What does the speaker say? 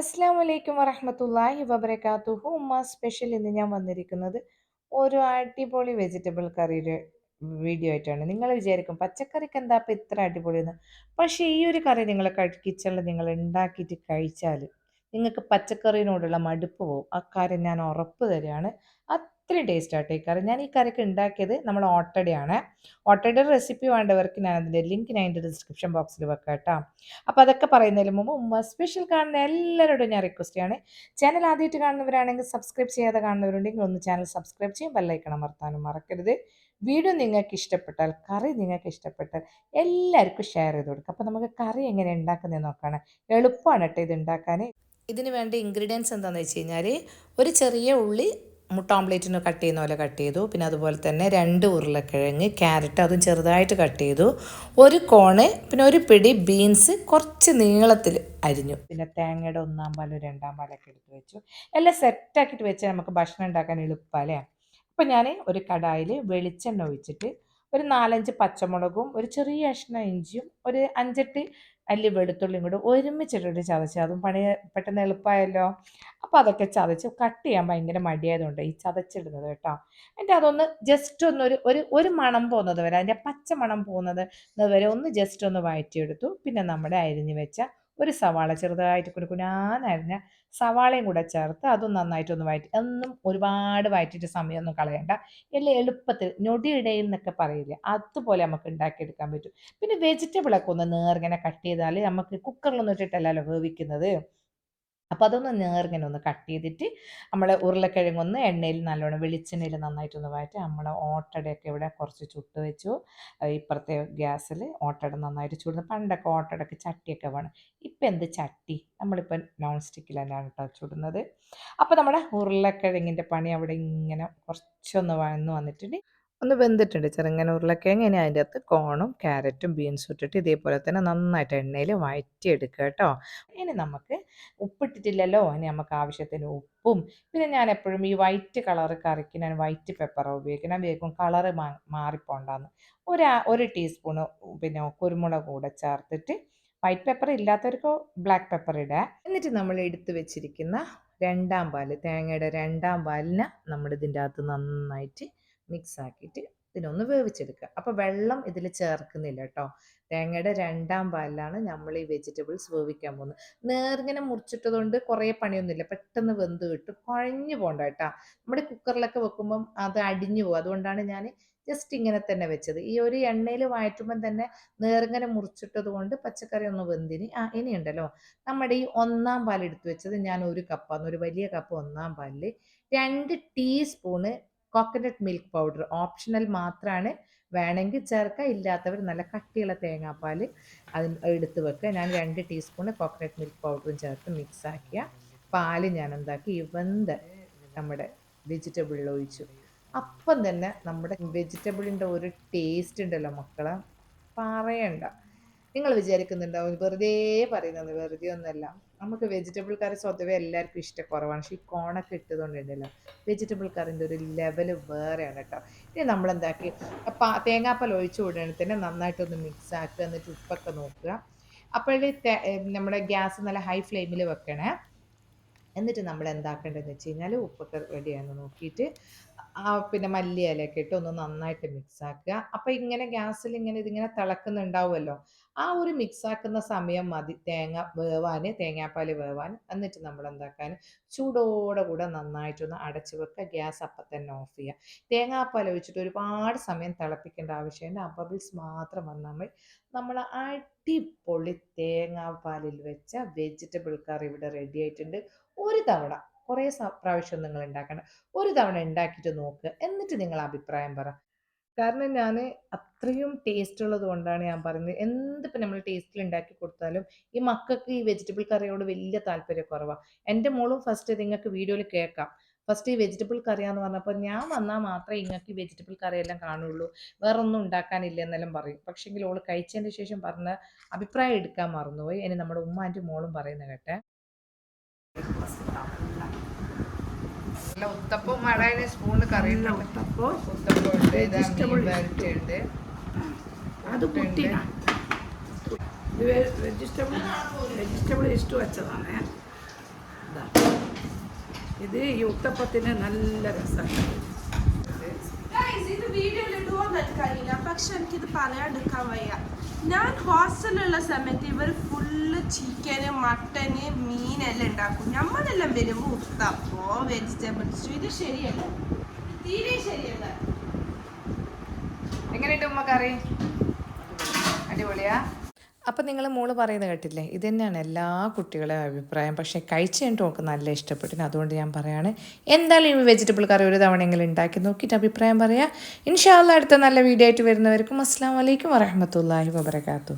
അസ്സാം വലൈക്കും വറഹമത്തല്ലാഹി വബർക്കാത്തുഹു ഉമ്മ സ്പെഷ്യൽ ഇന്ന് ഞാൻ വന്നിരിക്കുന്നത് ഒരു അടിപൊളി വെജിറ്റബിൾ കറിയുടെ വീഡിയോ ആയിട്ടാണ്. നിങ്ങൾ വിചാരിക്കും പച്ചക്കറിക്ക് എന്താ ഇപ്പം ഇത്ര അടിപൊളിയെന്ന്? പക്ഷേ ഈ ഒരു കറി നിങ്ങൾ കിച്ചണിൽ നിങ്ങൾ ഉണ്ടാക്കിയിട്ട് കഴിച്ചാൽ നിങ്ങൾക്ക് പച്ചക്കറിനോടുള്ള മടുപ്പ് പോവും. അക്കാര്യം കാര്യം ഞാൻ ഉറപ്പ് തരികയാണ്. അത്രയും ടേസ്റ്റ് ആട്ടോ ഈ കറി. ഞാൻ ഈ കറിക്ക് ഉണ്ടാക്കിയത് നമ്മൾ ഓട്ടടയാണ്. ഓട്ടയുടെ റെസിപ്പി വേണ്ടവർക്ക് ഞാൻ അതിന്റെ ലിങ്ക് ഞാൻ എന്റെ ഡിസ്ക്രിപ്ഷൻ ബോക്സിൽ വെക്കാം കേട്ടോ അപ്പോൾ അതൊക്കെ പറയുന്നതിന് മുമ്പ് ഉമ്മ സ്പെഷ്യൽ കാണുന്ന എല്ലാവരോടും ഞാൻ റിക്വസ്റ്റ് ചെയ്യാണ്. ചാനൽ ആദ്യമായിട്ട് കാണുന്നവരാണെങ്കിൽ സബ്സ്ക്രൈബ് ചെയ്യാതെ കാണുന്നവരുണ്ടെങ്കിൽ ഒന്ന് ചാനൽ സബ്സ്ക്രൈബ് ചെയ്യും. ബെല്ലൈക്കണം മറത്താനും മറക്കരുത്. വീഡിയോ നിങ്ങൾക്ക് ഇഷ്ടപ്പെട്ടാൽ കറി നിങ്ങൾക്ക് ഇഷ്ടപ്പെട്ടാൽ എല്ലാവർക്കും ഷെയർ ചെയ്ത് കൊടുക്കുക അപ്പോൾ നമുക്ക് കറി എങ്ങനെ ഉണ്ടാക്കുന്നതെന്ന് നോക്കാണ്. എളുപ്പമാണ് കേട്ടോ ഇത് ഉണ്ടാക്കാൻ ഇതിന് വേണ്ട ഇൻഗ്രീഡിയൻസ് എന്താണെന്ന് വെച്ച് കഴിഞ്ഞാൽ ഒരു ചെറിയ ഉള്ളി മുട്ട ഓംപ്ലേറ്റിന് കട്ട് ചെയ്യുന്ന പോലെ കട്ട് ചെയ്തു. പിന്നെ അതുപോലെ തന്നെ രണ്ട് ഉരുളക്കിഴങ്ങ് ക്യാരറ്റ് അതും ചെറുതായിട്ട് കട്ട് ചെയ്തു. ഒരു കോണ് പിന്നെ ഒരു പിടി ബീൻസ് കുറച്ച് നീളത്തിൽ അരിഞ്ഞു. പിന്നെ തേങ്ങയുടെ ഒന്നാം പാലും രണ്ടാം പാലൊക്കെ എടുത്ത് വെച്ചു. എല്ലാം സെറ്റാക്കിയിട്ട് വെച്ചാൽ നമുക്ക് ഭക്ഷണം ഉണ്ടാക്കാൻ എളുപ്പമല്ലേ? അപ്പം ഞാൻ ഒരു കടായിൽ വെളിച്ചെണ്ണ ഒഴിച്ചിട്ട് ഒരു നാലഞ്ച് പച്ചമുളകും ഒരു ചെറിയ കഷ്ണം ഇഞ്ചിയും ഒരു അഞ്ചെട്ട് അല്ലി വെളുത്തുള്ളിയും കൂടെ ഒരുമിച്ചിട്ടിട്ട് ചതച്ച് അതും പണി പെട്ടെന്ന് എളുപ്പമായല്ലോ അപ്പോൾ അതൊക്കെ ചതച്ച് കട്ട് ചെയ്യാൻ ഭയങ്കര മടിയായതുകൊണ്ട് ഈ ചതച്ചിടുന്നത് കേട്ടോ. എന്നിട്ട് അതൊന്ന് ജസ്റ്റ് ഒന്ന് ഒരു ഒരു ഒരു മണം പോകുന്നത് വരെ അതിന്റെ പച്ച മണം പോകുന്നത് വരെ ഒന്ന് ജസ്റ്റ് ഒന്ന് വഴറ്റിയെടുത്തു. പിന്നെ നമ്മുടെ അരിഞ്ഞു വെച്ച ഒരു സവാള ചെറുതായിട്ട് കുനുകുനാന്നരിഞ്ഞ സവാളയും കൂടെ ചേർത്ത് അതും നന്നായിട്ടൊന്ന് വഴറ്റി എന്നും ഒരുപാട് വഴറ്റിയിട്ട് സമയമൊന്നും കളയണ്ട. എല്ലാം എളുപ്പത്തിൽ ഞൊടിയിടയിൽ എന്നൊക്കെ പറയില്ലേ അതുപോലെ നമുക്ക് ഉണ്ടാക്കിയെടുക്കാൻ പറ്റും. പിന്നെ വെജിറ്റബിളൊക്കെ ഒന്ന് നേർങ്ങനെ കട്ട് ചെയ്താൽ നമുക്ക് കുക്കറിലൊന്നും ഇട്ടിട്ടല്ലല്ലോ വേവിക്കുന്നത്. അപ്പോൾ അതൊന്ന് നേർങ്ങനെ ഒന്ന് കട്ട് ചെയ്തിട്ട് നമ്മൾ ഉരുളക്കിഴങ്ങൊന്ന് എണ്ണയിൽ നല്ലോണം വെളിച്ചെണ്ണയിൽ നന്നായിട്ടൊന്ന് വഴറ്റി നമ്മൾ ഓട്ടടയൊക്കെ ഇവിടെ കുറച്ച് ചുട്ട് വെച്ചു. ഇപ്പുറത്തെ ഗ്യാസിൽ ഓട്ടട നന്നായിട്ട് ചൂട് പണ്ടൊക്കെ ഓട്ടടക്ക് ചട്ടിയൊക്കെ വേണം. ഇപ്പം എന്ത് ചട്ടി? നമ്മളിപ്പോൾ നോൺ സ്റ്റിക്കിൽ തന്നെയാണ് കേട്ടോ ചുടുന്നത്. അപ്പോൾ നമ്മുടെ ഉരുളക്കിഴങ്ങിന്റെ പണി അവിടെ ഇങ്ങനെ കുറച്ചൊന്ന് വന്ന് വന്നിട്ടുണ്ട്. ഒന്ന് വെന്തിട്ടുണ്ട്. ചെറുങ്ങനെ ഉരുളക്കിഴങ്ങ് ഇനി അതിന്റെ അകത്ത് കോണും ക്യാരറ്റും ബീൻസും ഇട്ടിട്ട് ഇതേപോലെ തന്നെ നന്നായിട്ട് എണ്ണയിൽ വഴറ്റിയെടുക്കുക കേട്ടോ. ഇനി നമുക്ക് ഉപ്പിട്ടിട്ടില്ലല്ലോ. ഇനി നമുക്ക് ആവശ്യത്തിന് ഉപ്പും. പിന്നെ ഞാൻ എപ്പോഴും ഈ വൈറ്റ് കളർ കറിക്ക് ഞാൻ വൈറ്റ് പെപ്പറാണ് ഉപയോഗിക്കണം വേഗം കളറ് മാ മാറിപ്പോണ്ടാന്ന്. ഒരു ഒരു ടീസ്പൂണ് പിന്നെ കുരുമുളക് കൂടെ ചേർത്തിട്ട് വൈറ്റ് പെപ്പർ ഇല്ലാത്തവർക്ക് ബ്ലാക്ക് പെപ്പർ ഇടുക എന്നിട്ട് നമ്മൾ എടുത്തു വെച്ചിരിക്കുന്ന രണ്ടാം പാൽ തേങ്ങയുടെ രണ്ടാം പാലിന് നമ്മൾ ഇതിന്റെ അകത്ത് നന്നായിട്ട് മിക്സ് ആക്കിയിട്ട് ഇതിനൊന്ന് വേവിച്ചെടുക്കുക. അപ്പോൾ വെള്ളം ഇതിൽ ചേർക്കുന്നില്ല കേട്ടോ തേങ്ങയുടെ രണ്ടാം പാലിലാണ് നമ്മൾ ഈ വെജിറ്റബിൾസ് വേവിക്കാൻ പോകുന്നത്. നേർങ്ങനെ മുറിച്ചിട്ടതുകൊണ്ട് കുറേ പണിയൊന്നുമില്ല. പെട്ടെന്ന് വെന്ത് കിട്ടും. കുഴഞ്ഞു പോകണ്ട കേട്ടോ നമ്മുടെ കുക്കറിലൊക്കെ വെക്കുമ്പം അത് അടിഞ്ഞു പോകും. അതുകൊണ്ടാണ് ഞാൻ ജസ്റ്റ് ഇങ്ങനെ തന്നെ വെച്ചത്. ഈ ഒരു എണ്ണയിൽ വഴറ്റുമ്പം തന്നെ നേർങ്ങനെ മുറിച്ചിട്ടത് കൊണ്ട് പച്ചക്കറി ഒന്ന് വെന്തിന്. ആ ഇനിയുണ്ടല്ലോ നമ്മുടെ ഈ ഒന്നാം പാൽ എടുത്തു വെച്ചത് ഞാൻ ഒരു കപ്പാന്ന് ഒരു വലിയ കപ്പ് ഒന്നാം പാലിൽ രണ്ട് teaspoon coconut milk powder optional മാത്രമാണ് വേണമെങ്കിൽ ചേർക്കുക ഇല്ലാത്തവർ നല്ല കട്ടിയുള്ള തേങ്ങാപ്പാൽ അതിന് എടുത്ത് വെക്കുക ഞാൻ രണ്ട് ടീസ്പൂൺ കോക്കനട്ട് മിൽക്ക് പൗഡറും ചേർത്ത് മിക്സ് ആക്കിയ പാൽ ഞാൻ എന്താക്കി ഇവന്ത് നമ്മുടെ വെജിറ്റബിളിൽ ഒഴിച്ചു. അപ്പം തന്നെ നമ്മുടെ വെജിറ്റബിളിന്റെ ഒരു ടേസ്റ്റ് ഉണ്ടല്ലോ മക്കളെ. പറയണ്ട. നിങ്ങൾ വിചാരിക്കുന്നുണ്ടാവും. വെറുതെ പറയുന്നത്. വെറുതെ ഒന്നല്ല. നമുക്ക് വെജിറ്റബിൾ കറി സ്വതവേ എല്ലാവർക്കും ഇഷ്ടക്കുറവാണ്. പക്ഷേ ഈ കോണൊക്കെ ഇട്ടതുകൊണ്ടുണ്ടല്ലോ. വെജിറ്റബിൾ കറിന്റെ ഒരു ലെവൽ വേറെയാണ് കേട്ടോ. ഇനി നമ്മളെന്താക്കി? തേങ്ങാപ്പാൽ ഒഴിച്ചു വിടുകയാണെങ്കിൽ തന്നെ നന്നായിട്ടൊന്ന് മിക്സ് ആക്കുക. എന്നിട്ട് ഉപ്പൊക്കെ നോക്കുക. അപ്പോഴേ നമ്മുടെ ഗ്യാസ് നല്ല ഹൈ ഫ്ലെയിമിൽ വെക്കണേ. എന്നിട്ട് നമ്മൾ എന്താക്കേണ്ടതെന്ന് വെച്ച് കഴിഞ്ഞാൽ ഉപ്പൊക്കെ റെഡിയാണെന്ന് നോക്കിയിട്ട് പിന്നെ മല്ലി ഇലയൊക്കെ ഇട്ട് ഒന്ന് നന്നായിട്ട് മിക്സ് ആക്കുക. അപ്പോൾ ഇങ്ങനെ ഗ്യാസിൽ ഇങ്ങനെ ഇതിങ്ങനെ തിളക്കുന്നുണ്ടാവുമല്ലോ. ആ ഒരു മിക്സ് ആക്കുന്ന സമയം മതി. തേങ്ങ വേവാൻ തേങ്ങാപ്പാൽ വേവാൻ. എന്നിട്ട് നമ്മൾ എന്താക്കാൻ ചൂടോടെ കൂടെ നന്നായിട്ടൊന്ന് അടച്ചു വെക്കുക. ഗ്യാസ് അപ്പം തന്നെ ഓഫ് ചെയ്യുക. തേങ്ങാപ്പാൽ ഒഴിച്ചിട്ട് ഒരുപാട് സമയം തിളപ്പിക്കേണ്ട ആവശ്യമുണ്ട് ആ ബബിൾസ് മാത്രം വന്നാൽ മതി. നമ്മൾ അടിപൊളി തേങ്ങാപ്പാലിൽ വെച്ച വെജിറ്റബിൾ കറി ഇവിടെ റെഡി ആയിട്ടുണ്ട്. ഒരു തവണ കുറേ പ്രാവശ്യം നിങ്ങൾ ഉണ്ടാക്കണം ഒരു തവണ ഉണ്ടാക്കിയിട്ട് നോക്ക്. എന്നിട്ട് നിങ്ങൾ അഭിപ്രായം പറ. കാരണം ഞാൻ അത്രയും ടേസ്റ്റ് ഉള്ളത് കൊണ്ടാണ് ഞാൻ പറയുന്നത്. എന്തിപ്പോൾ നമ്മൾ ടേസ്റ്റിൽ ഉണ്ടാക്കി കൊടുത്താലും ഈ മക്കൾക്ക് ഈ വെജിറ്റബിൾ കറിയോട് വലിയ താല്പര്യക്കുറവാണ് എന്റെ മോളും ഫസ്റ്റ് നിങ്ങൾക്ക് വീഡിയോയിൽ കേൾക്കാം. ഫസ്റ്റ് ഈ വെജിറ്റബിൾ കറിയാന്ന് പറഞ്ഞപ്പോൾ ഞാൻ വന്നാൽ മാത്രമേ ഇങ്ങൾക്ക് ഈ വെജിറ്റബിൾ കറിയെല്ലാം കാണുള്ളൂ. വേറെ ഒന്നും ഉണ്ടാക്കാനില്ല എന്നെല്ലാം പറയും. പക്ഷേങ്കിൽ ഓൾ കഴിച്ചതിന് ശേഷം പറഞ്ഞ അഭിപ്രായം എടുക്കാൻ മറന്നുപോയി. ഇനി നമ്മുടെ ഉമ്മാന്റെ മോളും പറയുന്ന കേട്ടെ നല്ല ഉത്തപ്പം മഴയുടെ സ്പൂണിൽ കറി ഉത്തപ്പം. ഉത്തപ്പം ഉണ്ട് അത് ഇത് വെജിറ്റബിൾ വെജിറ്റബിൾ ഇഷ്ടം വെച്ചതാണ്. ഇതാ. ഈ ഉത്തപ്പത്തിന് നല്ല രസമാണ് ഇത് വീഡിയോയിൽ എനിക്കറിയില്ല. പക്ഷെ എനിക്കിത് പറയാണ്ടിരിക്കാൻ വയ്യ. ഞാൻ ഹോസ്റ്റലിലുള്ള സമയത്ത് ഇവർ ഫുള്ള് ചിക്കന് മട്ടന് മീനെല്ലാം ഉണ്ടാക്കും. നമ്മളെല്ലാം വരുമ്പോൾ ഉത്തപ്പോ വെജിറ്റബിൾസ് ഇത് ശരിയല്ല. തീരെ ശരിയല്ല. എങ്ങനെയുണ്ട് ഉമ്മ കറി? അടിപൊളിയാ? അപ്പം നിങ്ങൾ മോൾ പറയുന്നത് കേട്ടില്ലേ? ഇത് തന്നെയാണ് എല്ലാ കുട്ടികളുടെ അഭിപ്രായം. പക്ഷേ കഴിച്ച് കഴിഞ്ഞിട്ട് നമുക്ക് നല്ല ഇഷ്ടപ്പെട്ടു. അതുകൊണ്ട് ഞാൻ പറയാണ് എന്തായാലും ഈ വെജിറ്റബിൾ കറി ഒരു തവണയെങ്കിലും ഉണ്ടാക്കി നോക്കിയിട്ട് അഭിപ്രായം പറയാം. ഇൻഷാല്ല അടുത്ത നല്ല വീഡിയോ ആയിട്ട് വരുന്നവർക്കും അസ്സാം വലൈക്കും വരഹമത്തല്ലാഹി വബർക്കാത്തു